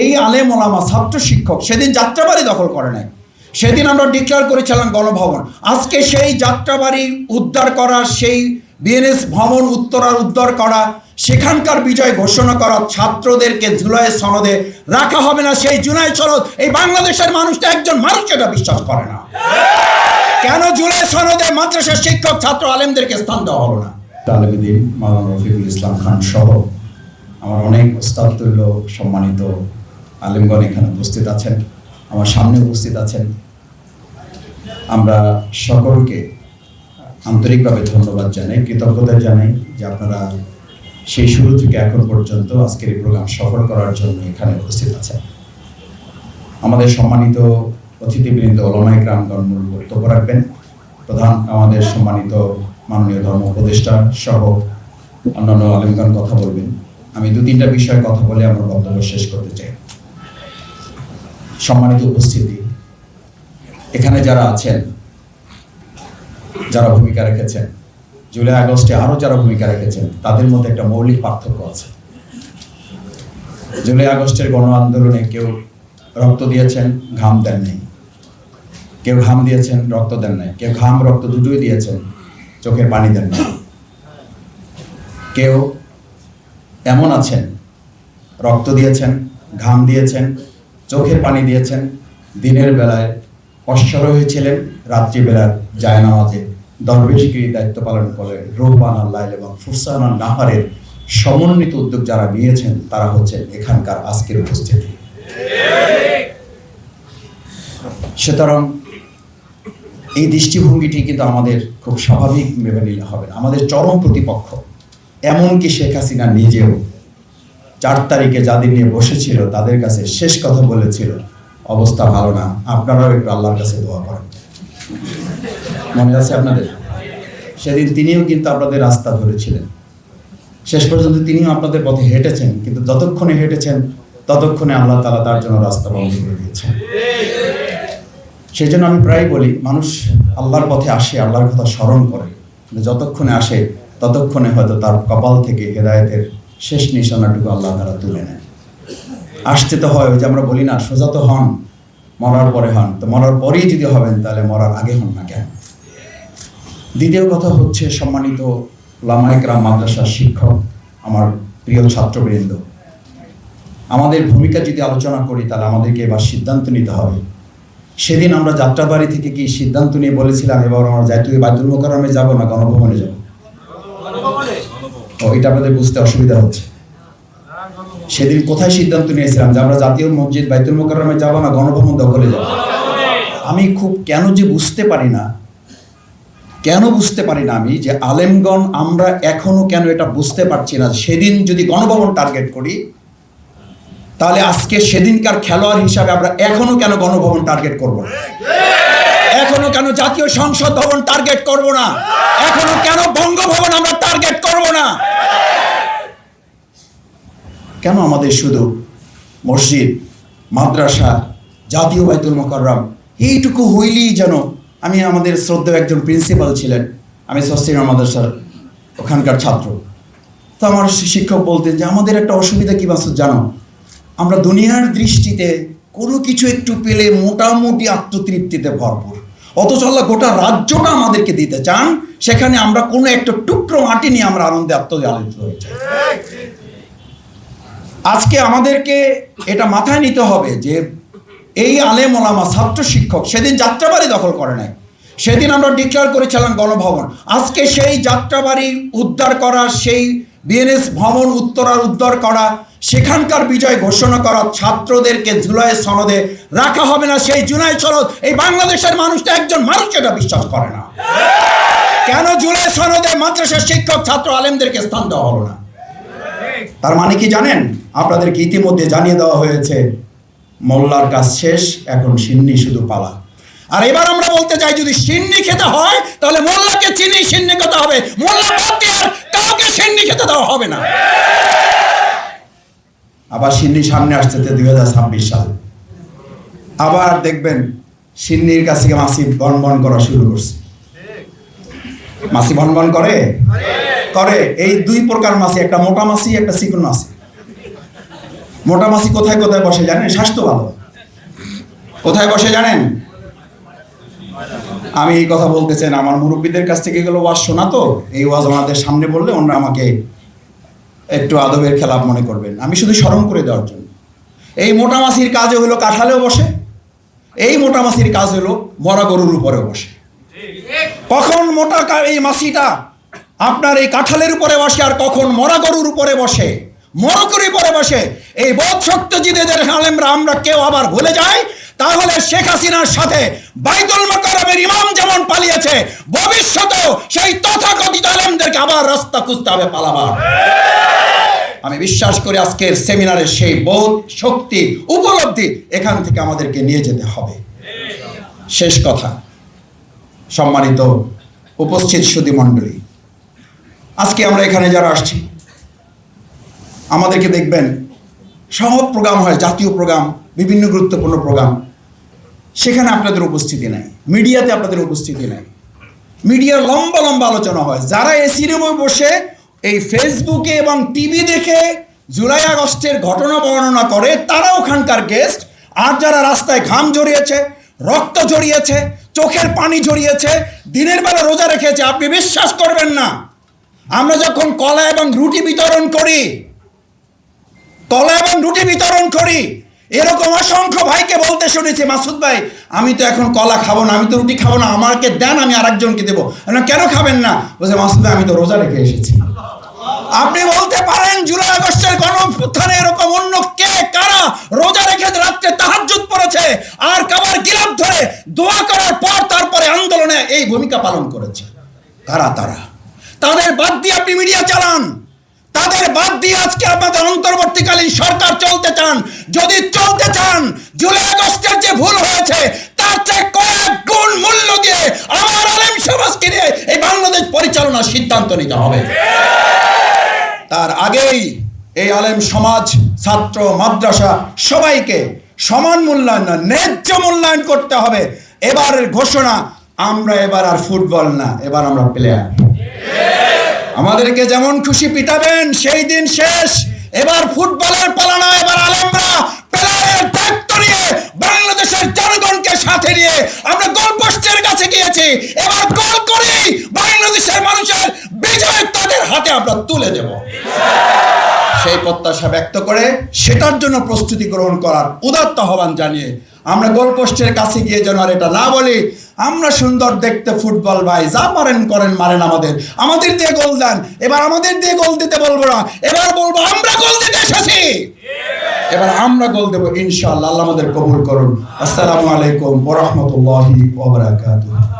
এই আলেম ওলামা, ছাত্র শিক্ষক, সেদিন যাত্রাবাড়ি দখল করে নাই। সেদিন আমরা ডিক্লেয়ার করেছিলাম গণভবন। আজকে সেই যাত্রাবাড়ি উদ্ধার করা, সেই বিএনএস ভবন উত্তরার উদ্ধার করা, সেখানকার বিজয় ঘোষণা করা ছাত্রদেরকে জুলাই সনদে রাখা হবে না সেই জুলাই সনদ। এই বাংলাদেশের মানুষটা একজন মানুষ, এটা বিশ্বাস করে না। কেন জুলাই সনদে মাদ্রাসার শিক্ষক, ছাত্র আলেমদেরকে স্থান দেওয়া হলো না? তালেবেদিন মাওলানা রফিকুল ইসলাম খান সহ আমার অনেক ওস্তাদতুল্য সম্মানিত আলেমগণ এখানে উপস্থিত আছেন, আমার সামনে উপস্থিত আছেন। আমরা সকলকে আন্তরিকভাবে ধন্যবাদ জানাই, কৃতজ্ঞতা জানাই যে আপনারা সেই শুরু থেকে এখন পর্যন্ত আজকের এই প্রোগ্রাম সফল করার জন্য এখানে উপস্থিত আছেন। আমাদের সম্মানিত অতিথিবৃন্দ ওলামাই গ্রামগণ মূল বক্তব্য রাখবেন। প্রধান, আমাদের সম্মানিত মাননীয় ধর্ম উপদেষ্টা সহ অন্যান্য আলেমগণ কথা বলবেন। আমি দু তিনটা বিষয়ে কথা বলে আমার বক্তব্য শেষ করতে চাই। সম্মানিত উপস্থিতি। এখানে যারা আছেন, যারা ভূমিকা রেখেছেন, জুলাই আগস্টে আরও যারা ভূমিকা রেখেছেন, তাদের মধ্যে একটা মৌলিক পার্থক্য আছে। জুলাই আগস্টের গণ আন্দোলনে কেউ রক্ত দিয়েছেন, ঘাম দেন নাই। কেউ ঘাম দিয়েছেন, রক্ত দেন নাই। কেউ ঘাম, রক্ত দুটোই দিয়েছেন, চোখের পানি দেন নাই। কেউ এমন আছেন, রক্ত দিয়েছেন, ঘাম দিয়েছেন চোখের পানি দিয়েছেন। দিনের বেলায় অশ্বর হয়েছিলেন রাত্রিবেলার জায়নামাজে দরবেশগিরি দায়িত্ব পালন করে রোহবান আল্লাহ এবং ফুরসান নাহারের সমন্বিত উদ্যোগ যারা নিয়েছেন, তারা হচ্ছেন এখানকার আজকের উপস্থিতি। সুতরাং এই দৃষ্টিভঙ্গিটি কিন্তু আমাদের খুব স্বাভাবিক মেনে নিলে হবে না। আমাদের চরম প্রতিপক্ষ, এমনকি শেখ হাসিনা নিজেও চার তারিখে যাদের নিয়ে বসেছিল, তাদের কাছে শেষ কথা বলেছিল, অবস্থা ভালো না। আপনারাও একটু আল্লাহর কাছে দোয়া করেন। মনে আছে আপনাদের? সেদিন তিনিও কিন্তু আপনাদের রাস্তা ধরেছিলেন। শেষ পর্যন্ত তিনিও আপনাদের পথে হেঁটেছেন, কিন্তু যতক্ষণে হেঁটেছেন, ততক্ষণে আল্লাহ তালা তার জন্য রাস্তা বন্ধ করে দিয়েছেন। সেই জন্য আমি প্রায় বলি, মানুষ আল্লাহর পথে আসে, আল্লাহর কথা স্মরণ করে। যতক্ষণে আসে, ততক্ষণে হয়তো তার কপাল থেকে হেদায়তের শেষ নিশানাটুকু আল্লাহ তারা তুলে নেন। আসতে তো হয়, ওই যে আমরা বলি না, সোজা তো হন, মরার পরে হন। তো মরার পরেই যদি হবেন, তাহলে মরার আগে হন না কেন? দ্বিতীয় কথা হচ্ছে, সম্মানিত লামায়করাম মাদ্রাসার শিক্ষক, আমার প্রিয় ছাত্রবৃন্দ, আমাদের ভূমিকা যদি আলোচনা করি, তাহলে আমাদেরকে এবার সিদ্ধান্ত নিতে হবে। সেদিন আমরা যাত্রাবাড়ি থেকে কি সিদ্ধান্ত নিয়ে বলেছিলাম, এবার আমরা যাই তুই বাইতুল মোকারমে যাব না গণভবনে যাব? এটা আপনাদের বুঝতে অসুবিধা হচ্ছে। সেদিন কোথায় সিদ্ধান্ত নিয়েছিলাম যে আমরা জাতীয় মসজিদ বাইতুল মোকারমে যাব না, গণভবন দখলে যাব? আমি খুব কেন যে বুঝতে পারি না, কেন বুঝতে পারি না আমি যে আলেমগণ আমরা এখনও কেন এটা বুঝতে পারছি না? সেদিন যদি গণভবন টার্গেট করি, তাহলে আজকে সেদিনকার খেলোয়াড় হিসাবে আমরা এখনও কেন গণভবন টার্গেট করব না? এখনও কেন জাতীয় সংসদ ভবন টার্গেট করব না? এখনও কেন বঙ্গভবন আমরা টার্গেট করব না? কেন আমাদের শুধু মসজিদ, মাদ্রাসা, জাতীয় বাইতুল মোকাররম, এইটুকু হইলেই যেন আমি আমাদের শ্রদ্ধেয় একজন প্রিন্সিপাল ছিলেন। আমি সস্তিনা মাদ্রাসার ওখানকার ছাত্র। তো আমার শিক্ষক বলতেন যে, আমাদের একটা অসুবিধা কী বাসু, জানো? আমরা দুনিয়ার দৃষ্টিতে কোনো কিছু একটু পেলে মোটামুটি আত্মতৃপ্তিতে ভরপুর। অথচ আল্লাহ গোটা রাজ্যটা আমাদেরকে দিতে চান, সেখানে আমরা কোনো একটা টুকরো মাটি নিয়ে আমরা আনন্দে আত্মজালিত হয়ে যাই। আজকে আমাদেরকে এটা মাথায় নিতে হবে যে এই আলেম ওলামা, ছাত্র শিক্ষক, সেদিন যাত্রাবাড়ি দখল করে নাই। সেদিন আমরা ডিক্লেয়ার করেছিলাম গণভবন। আজকে সেই যাত্রাবাড়ি উদ্ধার করা, সেই বিএনএস ভবন উত্তরার উদ্ধার করা সেখানকার বিজয় ঘোষণা করা ছাত্রদেরকে জুলাই সনদে রাখা হবে না, সেই জুলাই সনদ। এই বাংলাদেশের মানুষটা একজন মানুষ, এটা বিশ্বাস করে না। কেন জুলাই সনদে মাদ্রাসার শিক্ষক, ছাত্র আলেমদেরকে স্থান দেওয়া হলো না? তার মানে কি জানেন? আপনাদেরকে ইতিমধ্যে জানিয়ে দেওয়া হয়েছে, মোল্লার কাজ শেষ, এখন সিন্নি শুধু পালা। আর এবার আমরা বলতে চাই, যদি সিন্নি খেতে হয়, তাহলে মোল্লাকে চিনি, সিন্নি খেতে হবে। মোল্লা বাদ দিয়ে কাউকে সিন্নি খেতে দেওয়া হবে না। আবার সিন্নি সামনে আসছে দুই হাজার ছাব্বিশ সাল। আবার দেখবেন সিন্নির কাছে মাসি বন বন করা শুরু করছে। মাসি বন বন করে? করে। এই দুই প্রকার মাছি একটা মোটা মাছি একটা চিকন মাছি মোটা মাছি কোথায় কোথায় বসে জানেন? স্বাস্থ্য ভালো। কোথায় বসে জানেন? আমি এই কথা বলতে চাই আমার মুরব্বীদের কাছ থেকে এগুলো ওয়াজ শোনা তো? এই ওয়াজ আমাদের সামনে বললে ওনারা আমাকে একটু আদবের খেলাপ মনে করবেন। আমি শুধু স্মরণ করে দেওয়ার জন্য। এই মোটা মাছির কাজে হলো কাঁঠালেও বসে, এই মোটা মাছির কাজ হলো মরা গরুর উপরেও বসে। কখন মোটা এই মাছিটা আপনার এই কাঁঠালের উপরে বসে আর কখন মরা গরুর উপরে বসে, মরকরির উপরে বসে, এই বোধ সত্যজিদের আলেমরা, আমরা কেউ আবার ভুলে যাই? তাহলে শেখ হাসিনার সাথে বাইতুল মাকারমের ইমাম যেমন পালিয়েছে, ভবিষ্যতেও সেই তথাকথিত আলেমদেরকে আবার রাস্তা খুঁজতে হবে পালাবার। আমি বিশ্বাস করি আজকের সেমিনারের সেই বোধ, শক্তি, উপলব্ধি এখান থেকে আমাদেরকে নিয়ে যেতে হবে। শেষ কথা, সম্মানিত উপস্থিত সুদী মণ্ডলী, আজকে আমরা এখানে যারা আসছি, আমাদেরকে দেখবেন সব প্রোগ্রাম হয়, জাতীয় প্রোগ্রাম, বিভিন্ন গুরুত্বপূর্ণ প্রোগ্রাম। সেখানে আপনাদের উপস্থিতি নাই, মিডিয়াতে আপনাদের উপস্থিতি নাই। মিডিয়ার লম্বা লম্বা আলোচনা হয়। যারা এসি রুমে বসে এই ফেসবুকে এবং টিভি দেখে জুলাই আগস্টের ঘটনা বর্ণনা করে তারা ওখানকার গেস্ট আর যারা রাস্তায় ঘাম জড়িয়েছে, রক্ত জড়িয়েছে, চোখের পানি জড়িয়েছে, দিনের বেলা রোজা রেখেছে, আপনি বিশ্বাস করবেন না। আমরা যখন কলা এবং রুটি বিতরণ করি, কলা এবং রুটি বিতরণ করি, এরকম অসংখ্য ভাইকে বলতে শুনেছি, মাসুদ ভাই, আমি তো এখন কলা খাব না, আমি তো রুটি খাব না, আমাকে দেন, আমি আরেকজনকে দেবো। কেন খাবেন না? বলছে, মাসুদ ভাই, আমি তো রোজা রেখে এসেছি। আপনি বলতে পারেন জুলাই আগস্টের গণঅভ্যুত্থানে এরকম অন্য কে, কারা রোজা রেখে রাত্রে তাহাজ্জুদ পড়েছে আর কাবার গিলাপ ধরে দোয়া করার পর তারপরে আন্দোলনে এই ভূমিকা পালন করেছে? কারা তারা? তাদের বাদ দিয়ে আপনি মিডিয়া চালান। তাদের বাদ দিয়ে আজকে আপনাদের অন্তর্বর্তীকালীন সরকার চলতে চান। যদি চলতে চান জুলাই আগস্টের যে ভুল হয়েছে, তার চেয়ে কয়েক গুণ মূল্য দিয়ে আবার আলেম সমাজকে নিয়ে এই বাংলাদেশ পরিচালনার সিদ্ধান্ত নিতে হবে। তার আগেই এই আলেম সমাজ, ছাত্র, মাদ্রাসা সবাইকে সমান মূল্যায়ন না ন্যায্য মূল্যায়ন করতে হবে। এবারের ঘোষণা, আমরা এবার আর ফুটবল না, এবার আমরা প্লেয়ার আমাদেরকে যেমন খুশি পিটাবেন, সেই দিন শেষ। এবার ফুটবলের পালা না এবার আলেমরা প্লেয়ারের দায়িত্ব নিয়ে বাংলাদেশের জনগণকে সাথে নিয়ে আমরা গোলপোস্টের কাছে গিয়েছি। এবার গোল করেই বাংলাদেশের মানুষের বিজয় তাদের হাতে আমরা তুলে দেব। সেই প্রত্যাশা ব্যক্ত করে সেটার জন্য প্রস্তুতি গ্রহণ করার উদাত্ত আহ্বান জানিয়ে আমরা গোলপোস্টের কাছে গিয়ে যেন আর এটা না বলি, আমরা সুন্দর দেখতে ফুটবল ভাই, যা পারেন করেন, মারেন আমাদের। আমাদের দিয়ে গোল দেন, এবার আমাদের দিয়ে গোল দিতে বলব না, এবার বলব আমরা গোল দিতে এসেছি এবার আমরা গোল দেবো, ইনশাআল্লাহ, আল্লাহ আমাদের কবুল করুন। আসসালামু আলাইকুম ওরহমতুল্লাহি ওবরাকাতুহ